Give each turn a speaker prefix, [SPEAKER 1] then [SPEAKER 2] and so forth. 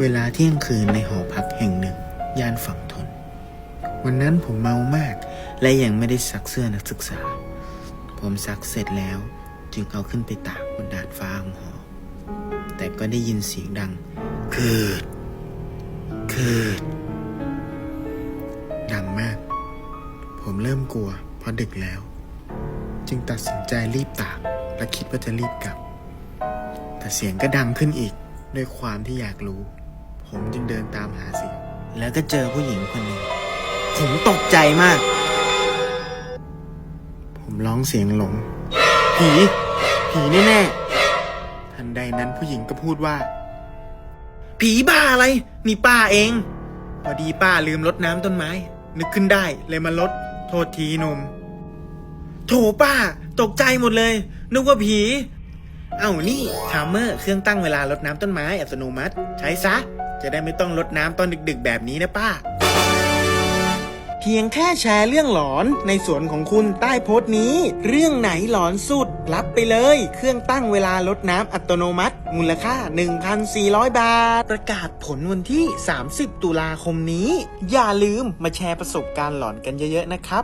[SPEAKER 1] เวลาเที่ยงคืนในหอพักแห่งหนึ่ง ย่านฝั่งทน วันนั้นผมเมามาก และยังไม่ได้ซักเสื้อนักศึกษา ผมซักเสร็จแล้วจึงเอาขึ้นไปตากบนดาดฟ้าของหอ แต่ก็ได้ยินเสียงดัง คืด คืด ดังมาก ผมเริ่มกลัวเพราะดึกแล้ว จึงตัดสินใจรีบตากและคิดว่าจะรีบกลับ แต่เสียงก็ดังขึ้นอีกด้วยความที่อยากรู้ ผมจึงเดินตามหาเสียง แล้วก็เจอผู้หญิงคนหนึ่ง ผมตกใจมาก ผมร้องเสียงหลง ผี ผีแน่ๆ ทันใดนั้นผู้หญิงก็พูดว่า ผีบ้าอะไร นี่ป้าเอง พอดีป้าลืมรดน้ำต้นไม้ นึกขึ้นได้เลยมาลด โทษทีนม โถป้า ตกใจหมดเลย นึกว่าผีเอ้านี่ทามเมอร์เครื่องตั้งเวลารดน้ำต้นไม้อัตโนมัติ ใช้ซะ จะได้ไม่ต้องรดน้ำตอนดึกๆ แบบนี้นะป้า เพียงแค่แชร์เรื่องหลอนในสวนของคุณใต้โพสต์นี้ เรื่องไหนหลอนสุด รับไปเลย เครื่องตั้งเวลาลดน้ำอัตโนมัติ มูลค่า 1,400 บาท ประกาศผลวันที่ 30 ตุลาคมนี้ อย่าลืมมาแชร์ประสบการณ์หลอนกันเยอะๆนะครับ